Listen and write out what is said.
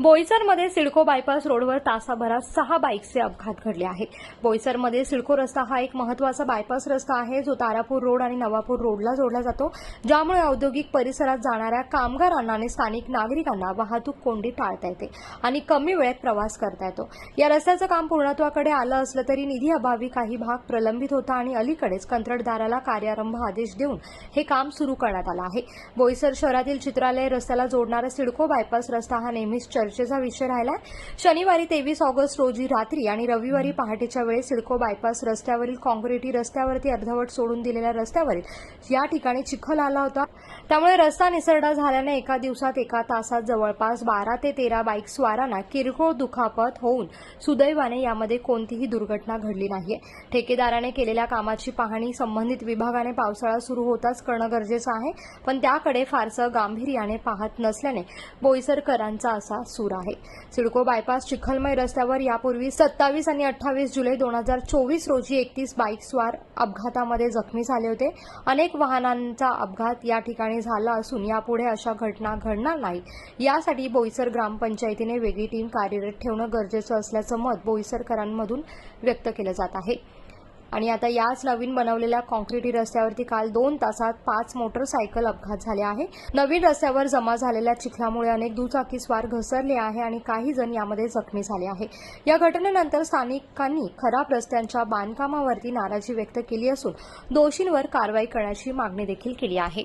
बोईसरमध्ये CIDCO bypass रोडवर तासाभरात सहा बाईकचे अपघात घडले आहेत. बोईसरमध्ये सिडको रस्ता हा एक महत्त्वाचा बायपास रस्ता आहे जो तारापूर रोड आणि नवापूर रोडला जोडला जातो ज्यामुळे औद्योगिक परिसरात जाणाऱ्या कामगारांना आणि स्थानिक नागरिकांना वाहतूक कोंडी टाळता येते आणि कमी वेळेत प्रवास करता येतो. या रस्त्याचं काम पूर्णत्वाकडे आलं असलं तरी निधी अभावी काही भाग प्रलंबित होता आणि अलीकडेच कंत्राटदाराला कार्यारंभ आदेश देऊन हे काम सुरू करण्यात आलं आहे. बोईसर शहरातील चित्रालय रस्त्याला जोडणारा सिडको बायपास रस्ता हा नेहमीच चर्चेचा विषय राहिलाय. शनिवारी तेवीस ऑगस्ट रोजी रात्री आणि रविवारी पहाटेच्या वेळी सिडको बायपास रस्त्यावरील काँक्रिटी रस्त्यावरती अर्धवट सोडून दिलेल्या रस्त्यावरील या ठिकाणी चिखल आला होता. त्यामुळे रस्ता निसरडा झाल्याने एका दिवसात एका तासात जवळपास बारा ते तेरा बाईक स्वारांना किरकोळ दुखापत होऊन सुदैवाने यामध्ये कोणतीही दुर्घटना घडली नाहीये. ठेकेदाराने केलेल्या कामाची पाहणी संबंधित विभागाने पावसाळा सुरू होताच करणं गरजेचं आहे पण त्याकडे फारसं गांभीर्याने पाहत नसल्याने बोईसरकरांचा असा सूर आहे. सिडको बायपास चिखलमय रस्त्यावर यापूर्वी सत्तावीस आणि अठ्ठावीस जुलै दोन हजार चोवीस रोजी एकतीस बाईकस्वार अपघातामध्ये जखमी झाले होते. अनेक वाहनांचा अपघात या ठिकाणी झाला असून यापुढे अशा घटना घडणार नाही. यासाठी बोईसर ग्रामपंचायतीने वेगळी टीम कार्यरत ठेवणं गरजेचं असल्याचं मत बोईसरकरांमधून व्यक्त केलं जात आहे. आणि आता याच नवीन बनवलेल्या कॉन्क्रीटी रस्त्यावरती काल दोन तासात पाच मोटरसायकल अपघात झाले आहे. नवीन रस्त्यावर जमा झालेल्या चिखलामुळे अनेक दुचाकीस्वार घसरले आहे आणि काही जण यामध्ये जखमी झाले आहे. या घटनेनंतर स्थानिकांनी खराब रस्त्यांच्या बांधकामावरती नाराजी व्यक्त केली असून दोषींवर कारवाई करण्याची मागणी देखील केली आहे.